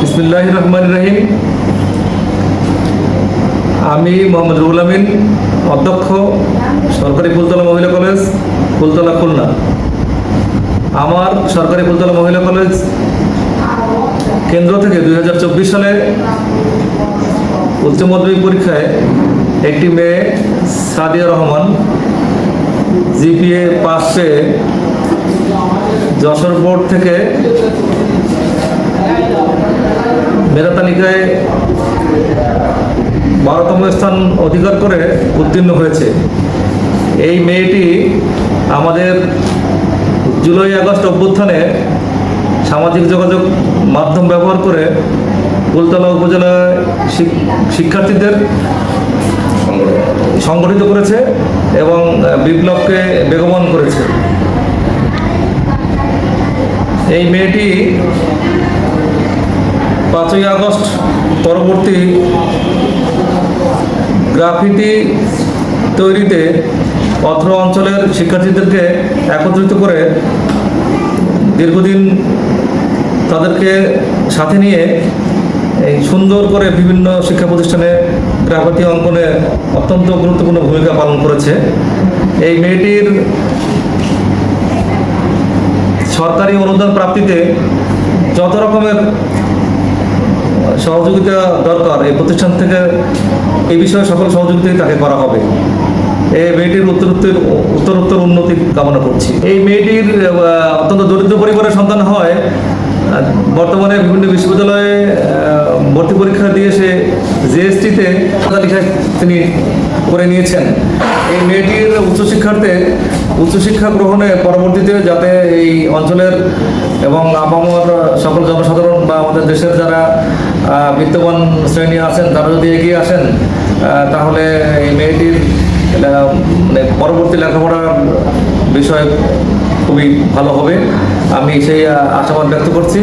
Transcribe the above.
বিসমুল্লাহ রহমান রহিম আমি মোহাম্মদ রুহুল আমিন, অধ্যক্ষ সরকারি ফুলতলা মহিলা কলেজ, ফুলতলা খুলনা। আমার সরকারি ফুলতলা মহিলা কলেজ কেন্দ্র থেকে দুই হাজার চব্বিশ সালে উচ্চ মাধ্যমিক পরীক্ষায় একটি মেয়ে সাদিয়া রহমান, জিপিএ পাশে যশোর বোর্ড থেকে বারোতম স্থান অধিকার করে উত্তীর্ণ হয়েছে। এই মেয়েটি আমাদের জুলাই আগস্ট অভ্যুত্থানে সামাজিক যোগাযোগ মাধ্যম ব্যবহার করে কুলতলা উপজেলায় শিক- শিক্ষার্থীদের সংগঠিত করেছে এবং বিপ্লবকে বেগবান করেছে। এই মেয়েটি পাঁচই আগস্ট পরবর্তী গ্রাফিতি তৈরিতে অত্র অঞ্চলের শিক্ষার্থীদেরকে একত্রিত করে দীর্ঘদিন তাদেরকে সাথে নিয়ে এই সুন্দর করে বিভিন্ন শিক্ষা প্রতিষ্ঠানে গ্রাফিতি অঙ্কনে অত্যন্ত গুরুত্বপূর্ণ ভূমিকা পালন করেছে। এই মেয়েটির সরকারি অনুদান প্রাপ্তিতে যত রকমের সহযোগিতা দরকার। এই প্রতিষ্ঠান থেকে এই বিষয়ে সকল সহযোগিতাই তাকে করা হবে। এই মেয়েটির উত্তরোত্তর উত্তরোত্তর উন্নতি কামনা করছি। এই মেয়েটির অত্যন্ত দরিদ্র পরিবারের সন্তান হয় বর্তমানে বিভিন্ন বিশ্ববিদ্যালয়ে ভর্তি পরীক্ষা দিয়ে সে জিএসটিতে তিনি করে নিয়েছেন। এই মেয়েটির উচ্চশিক্ষার্থে উচ্চশিক্ষা গ্রহণে পরবর্তীতে যাতে এই অঞ্চলের এবং আপামর সকল জনসাধারণ বা আমাদের দেশের যারা বিত্তবান শ্রেণি আছেন, তারা যদি এগিয়ে আসেন তাহলে এই মেয়েটির মানে পরবর্তী লেখাপড়ার বিষয় খুবই ভালো হবে। আমি সেই আশাবাদ ব্যক্ত করছি।